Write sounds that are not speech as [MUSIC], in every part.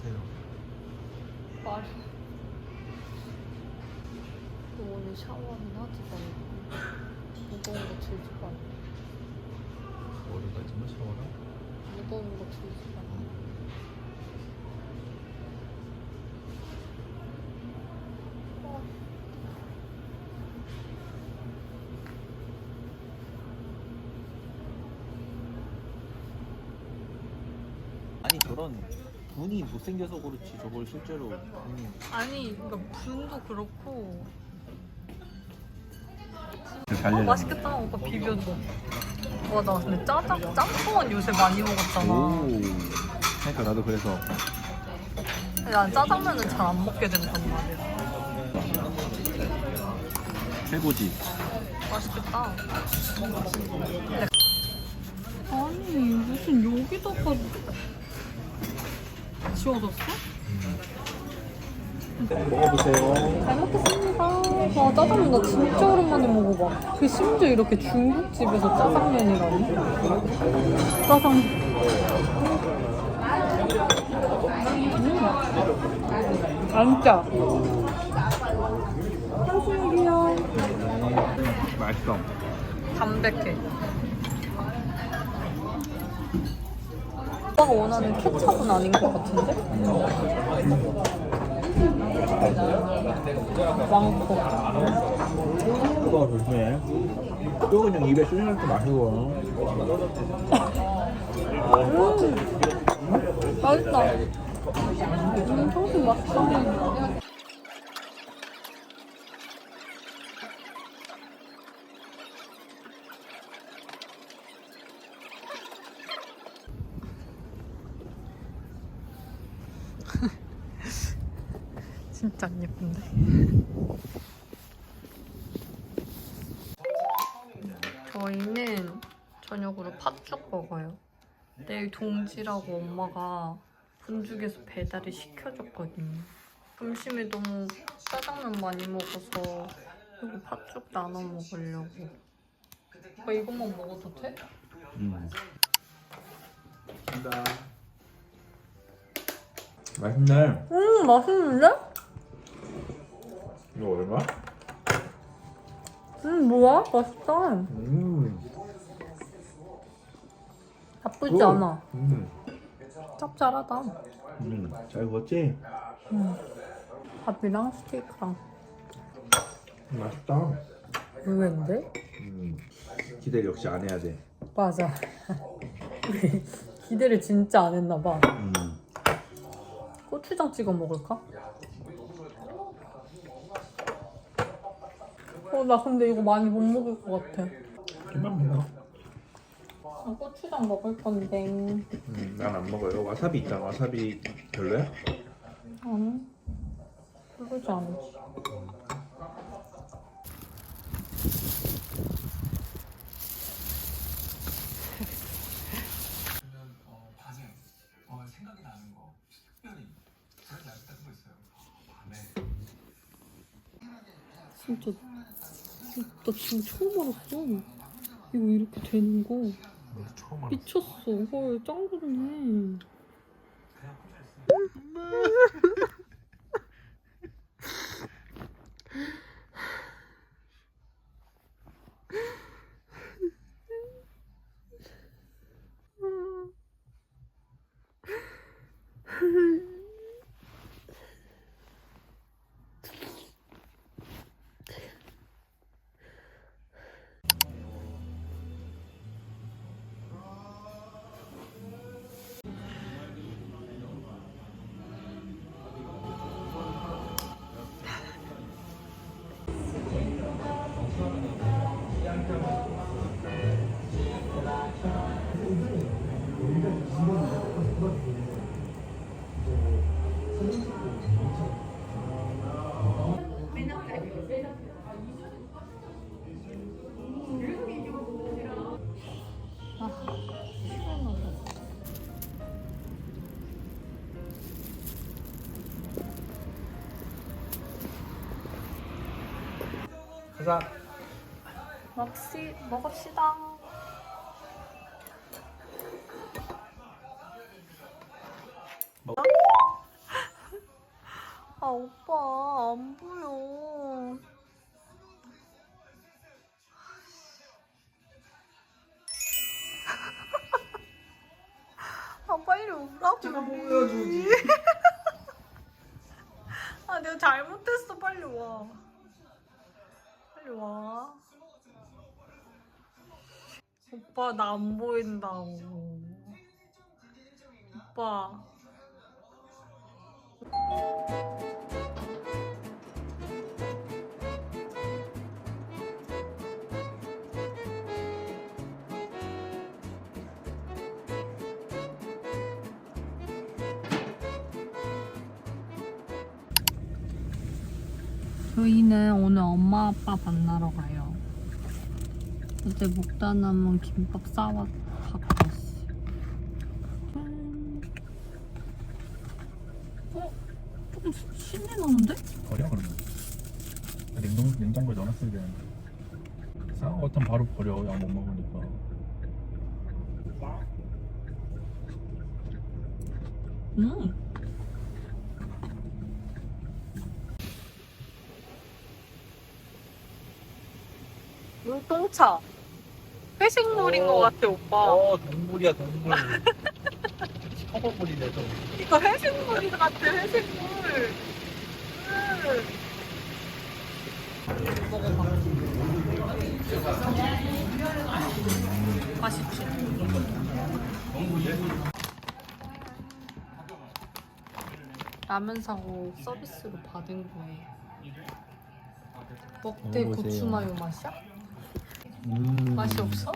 하세요. 말. 오늘 샤워는 하지 말고 무거운 거 들지 말고. 머리까지만 샤워라? 무거운 거 들지 말고. 분이 못생겨서 그렇지 저걸 실제로. 분이 아니 그러니까 분도 그렇고. 잘 어, 맛있겠다. 오빠 비벼줘. 와나 근데 짜장 짬뽕은 요새 많이 먹었잖아. 오. 그러니까 나도 그래서. 근데 난 짜장면은 잘 안 먹게 된단 말이야. 최고지. 맛있겠다. 근데 아니 무슨 여기다가 지워졌어? 먹어보세요 잘 먹겠습니다. 와 짜장면 나 진짜 오랜만에 먹어봐. 그 심지어 이렇게 중국집에서 짜장면이라니? 짜장. 음. 안 짜. 향수육이야. 맛있어 담백해. 오빠가 원하는 케찹은 아닌 것 같은데? 왕코. 뜨거워 조심해 또 그냥 입에 쑤시는 게 마시고 음, 맛있다. 음, 청순 맛있다. 진짜 안 예쁜데? 저희는 저녁으로 팥죽 먹어요. 내일 동지라고 엄마가 분죽에서 배달을 시켜줬거든요. 점심에 너무 짜장면 많이 먹어서 이거 팥죽 나눠 먹으려고. 오빠 이것만 먹어도 돼? 음. 간다 맛있네 음 맛있는데? 이거 얼마? 음 뭐야? 맛있다. 음. 나쁘지 않아. 음. 짭짤하다. 음. 잘 구웠지? 밥이랑 스테이크랑. 맛있다 의외인데? 음. 기대를 역시 안 해야 돼 맞아. 우리 [LAUGHS] 기대를 진짜 안 했나 봐. 음. 고추장 찍어 먹을까? 어, 나 근데 이거 많이 못 먹을 것 같아. 김만 먹어 나 고추장 먹을 건데. 음, 난 안 먹어요 와사비 있잖아 와사비 별로야? 아니, 그러지 않지. 그러면 어, 과제, 어, 생각이 나는 거 특별히 그런 같은 거 있어요. 밤에 진짜, 나 지금 처음 알았어. 이거 이렇게 되는 거. 나도 처음 미쳤어. 헐, 짱 좋네. 가자. 먹시 먹읍시다. 먹- 아 오빠 안 보여. 아 빨리 오라고. 제가 보여주지. 아 내가 잘못했어 빨리 와. 와. 오빠 나 안 보인다고. 오빠. 저희는 오늘 엄마 아빠 만나러 가요. 어제 먹다 남은 김밥 싸와 갖고 왔어요. 짠. 어? 조금 신내 나는데? 버려 그러면. 냉동 냉장고에 넣어놨어야 되는데. 싸운 것은 바로 버려. 약 못 먹으니까. 음. 눈동차. 회식물인 것 같아, 오빠. 어 동물이야 동물. [LAUGHS] 허벅물이네 좀. 이거 회식물인 것 같아, 회식물. 음. 맛있지? 라면 사고 서비스로 받은 거예요. 먹대. 고추마요 맛이야? 음. 맛이 없어?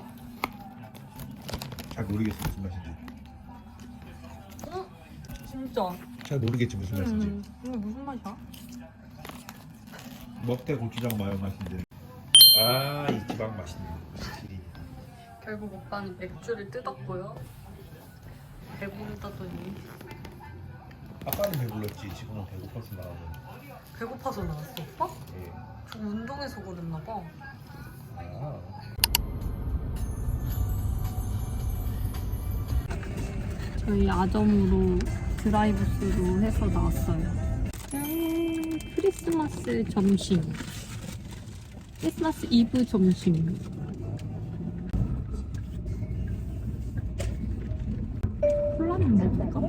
잘 모르겠어 무슨 맛인지 응? 진짜. 잘 모르겠지 무슨 맛인지 음, 이게 무슨 맛이야? 먹대 고추장 마요 맛인데 아이 지방 맛있네 확실히 결국 오빠는 맥주를 뜯었고요. 배부르다더니 아까는 배불렀지 지금은 배고파서 나가고 배고파서 나왔어 오빠? 예. 저 운동해서 그랬나 봐. 저희 아점으로 드라이브스루 해서 나왔어요. 짠! 크리스마스 점심. 크리스마스 이브 점심. 콜라는 먹을까?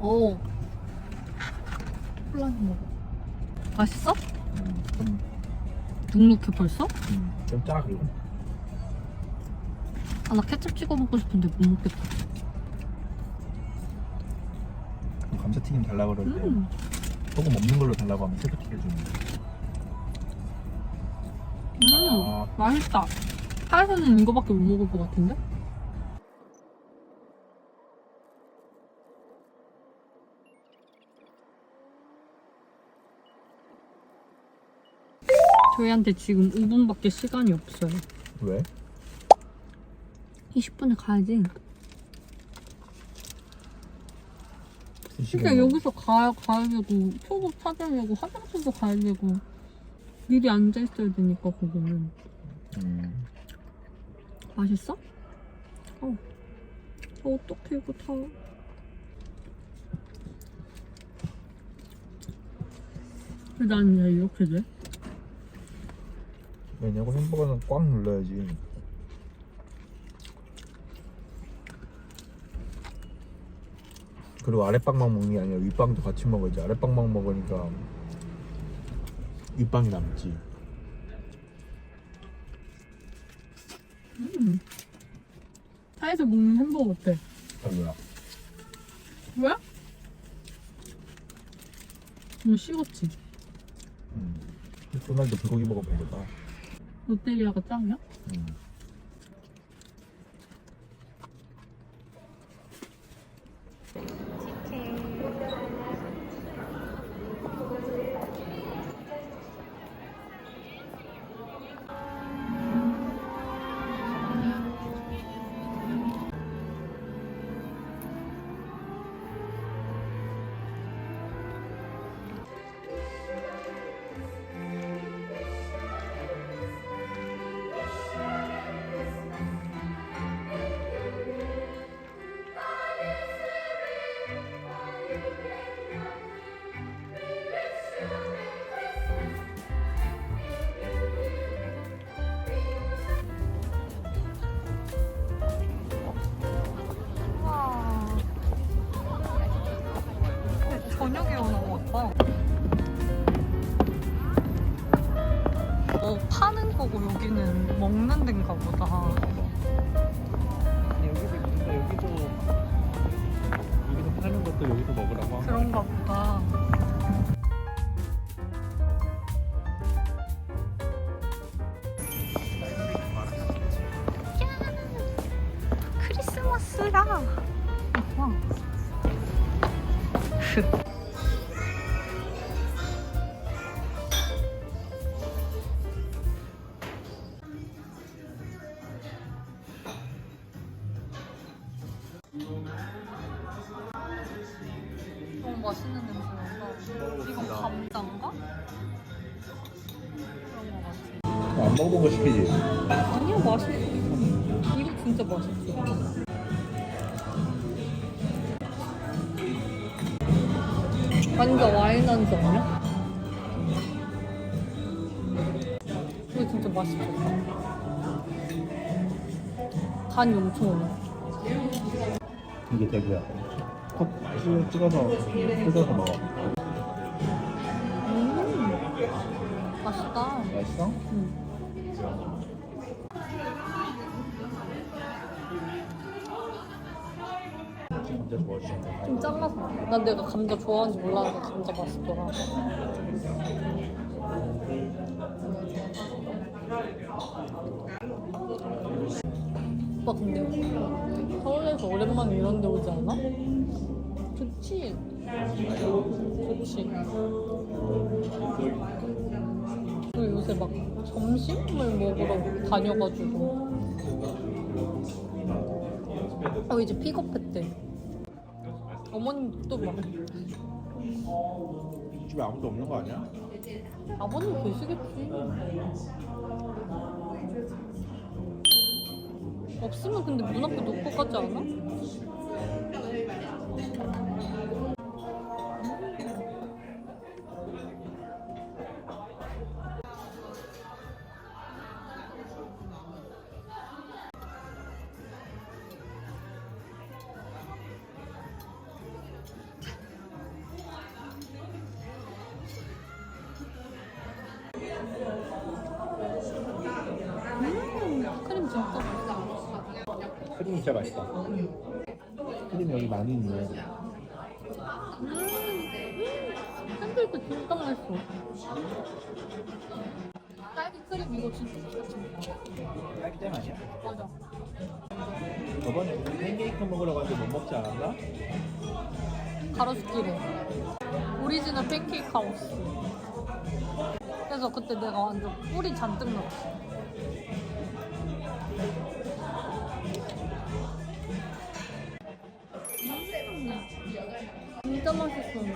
오. 콜라는 먹어. 맛있어? 좀, 눅눅해 벌써? 음, 좀 짜, 그리고. 아, 나 케첩 찍어 먹고 싶은데 못 먹겠다. 감자튀김 달라고 그럴 때, 음. 소금 없는 걸로 달라고 하면 새로 튀겨주는데. 음, 아. 맛있다. 하에서는 이거밖에 못 먹을 것 같은데? 저희한테 지금 5분밖에 시간이 없어요. 왜? 20분에 가야지. 이 그러니까 시간에 여기서 가, 가야 되고, 표고 찾으려고, 화장실도 가야 되고, 미리 앉아 있어야 되니까, 거기는. 음. 맛있어? 어. 어, 어떡해, 이거 다. 왜 나는 왜 이렇게 돼? 왜냐고 햄버거는 꽉 눌러야지. 그리고 아랫빵만 먹는 게 아니라 윗빵도 같이 먹어야지. 아랫빵만 먹으니까 윗빵이 남지. 음. 차에서 먹는 햄버거 어때? 별로야. 왜? 좀 식었지? 음. 맥도날드 불고기 먹어 별로다. 롯데리아가 짱이야? 음. 파는 거고 여기는 먹는 데인가 보다. 여기도 있는데 여기도 여기서 파는 것도 여기서 먹으라고 하는 그런가 보다. 너무 맛있는 냄새 난다. 이거 감자인가? 그런 거 같아. 안 먹어본 거 시키지? 아니야 맛있어. 이거 진짜 맛있어. 완전 와인 안주 아니야? 이거 진짜 맛있겠다. 간이 엄청 올라. 이게 대구야 컵 찍어- 찍어서 뜯어서 먹어 음, 맛있다. 맛있어? 음. 진짜 좋아하시네 좀 잘라서. 난 내가 감자 좋아하는지 몰랐는데 감자 맛있더라. 오빠 근데 서울에서 오랜만에 이런 데 오지 않아? 좋지? 좋지. 그리고 요새 막 점심을 먹으러 다녀가지고 어 이제 픽업했대 어머님도 막 집에 아무도 없는 거 아니야? 아버님 계시겠지 없으면 근데 문 앞에 놓고 가지 않아? 딸기 크림 이거 진짜 맛있어 딸기잼 아니야? 맞아 저번에 우리 팬케이크 먹으러 갔는데 못 먹지 않았나? 가로수길에. 오리지널 팬케이크 하우스. 그래서 그때 내가 완전 꿀이 잔뜩 넣었어. 음, 진짜 맛있어 근데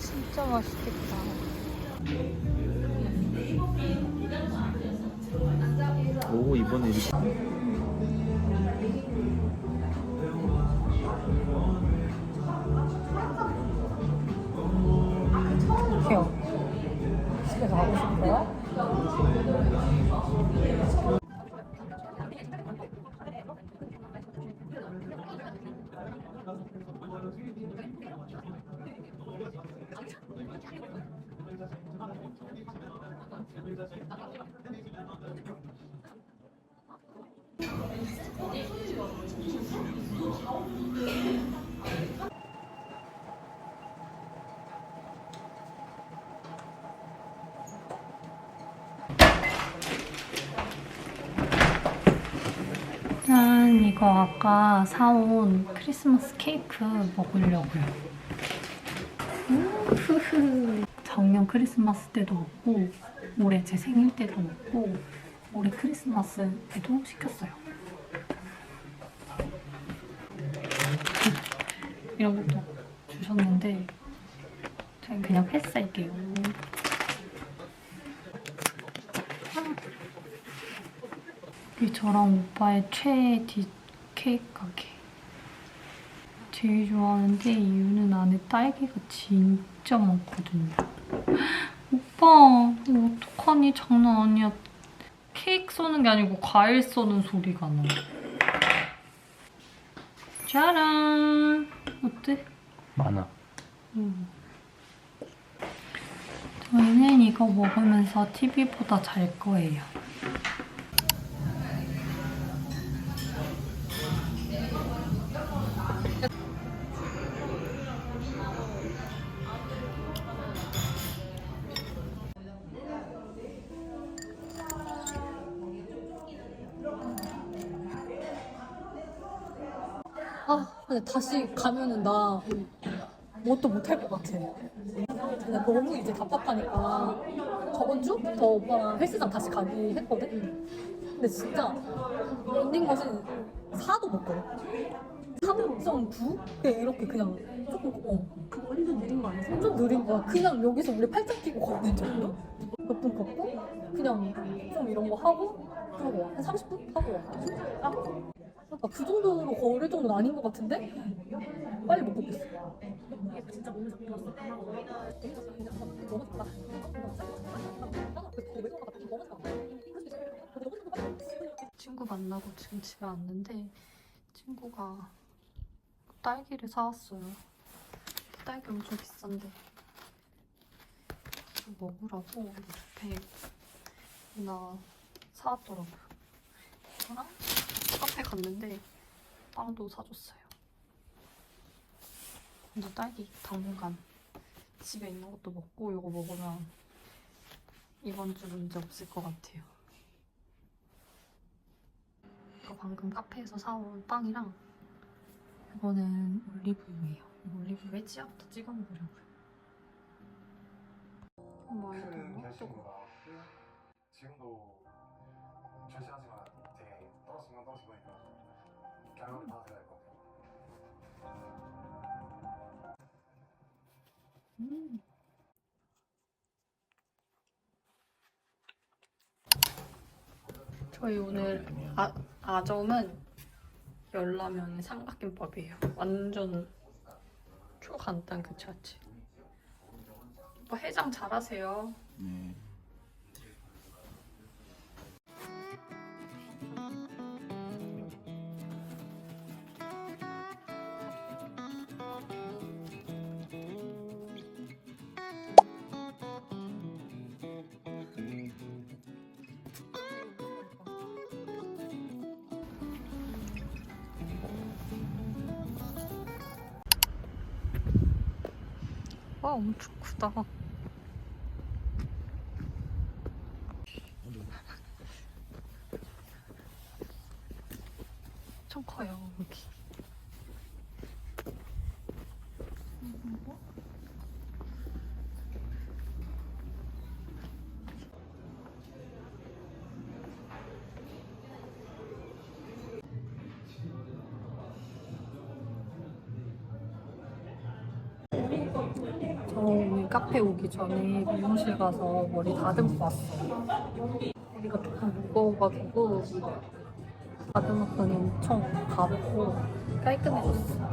진짜 맛있겠다. 오 이번에 이렇게 귀여워. 집에 가고 싶어요? 짠 이거 아까 사온 크리스마스 케이크 먹으려고요. 음, 작년 크리스마스 때도 먹고 올해 제 생일 때도 먹고 올해 크리스마스 때도 시켰어요. 이런 것도 주셨는데 저는 그냥 패스할게요. 이게 저랑 오빠의 최애 디 케이크 가게. 제일 좋아하는데 이유는 안에 딸기가 진짜 많거든요. [GASPS] 오빠, 어떡하니? 장난 아니야. 케이크 쏘는 게 아니고 과일 쏘는 소리가 나. 짜란! 어때? 많아. 음. 저희는 이거 먹으면서 TV 보다 잘 거예요. 근데 다시 가면은 나 뭣도 못할 것 같아. 근데 너무 이제 답답하니까 저번 주부터 오빠랑 헬스장 다시 가기 했거든? 근데 진짜 런닝머신 4도 못 걸어. 3.9? 그냥 이렇게 그냥 조금, 어. 그거 완전 느린 거 아니야? 완전 느린 거야. 그냥 여기서 우리 팔짱 끼고 걷는 정도? 몇분 걷고, 그냥 좀 이런 거 하고, 그러고 와. 한 30분 하고 와. 그 러니까 그 정도로 걸을 정도는 아닌 것 같은데? 빨리 못 걷겠어. 진짜 몸을 잡고. 너무 좋다. 친구 만나고 지금 집에 왔는데 친구가 딸기를 사왔어요. 딸기 엄청 비싼데 먹으라고 뷔페나 사왔더라고요. 이거랑 카페 갔는데 빵도 사줬어요. 근데 딸기 당분간 집에 있는 것도 먹고 이거 먹으면 이번 주 문제 없을 것 같아요. 이거 방금 카페에서 사온 빵이랑 이거는 올리브유예요. 올리브유에 치약부터 찍어 먹으려고요. 더 결심입니다. 지금도 절실하지 결론은 다될것 같아요. 저희 오늘 아, 아점은 열라면에 삼각김밥이에요. 완전 초간단 그 자체. 오빠 해장 잘하세요. 네. 와 엄청 크다. 엄청 커요 여기. 저 오늘 카페 오기 전에 미용실 가서 머리 다듬고 왔어요. 머리가 조금 무거워가지고 다듬었더니 엄청 가볍고 깔끔해졌어. 로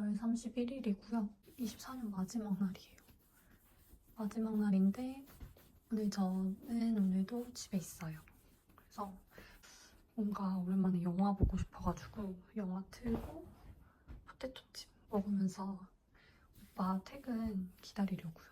31일이고요. 24년 마지막 날이에요. 마지막 날인데 오늘 저는 오늘도 집에 있어요. 그래서 뭔가 오랜만에 영화 보고 싶어가지고 영화 틀고 포테토칩 먹으면서 오빠 퇴근 기다리려고요.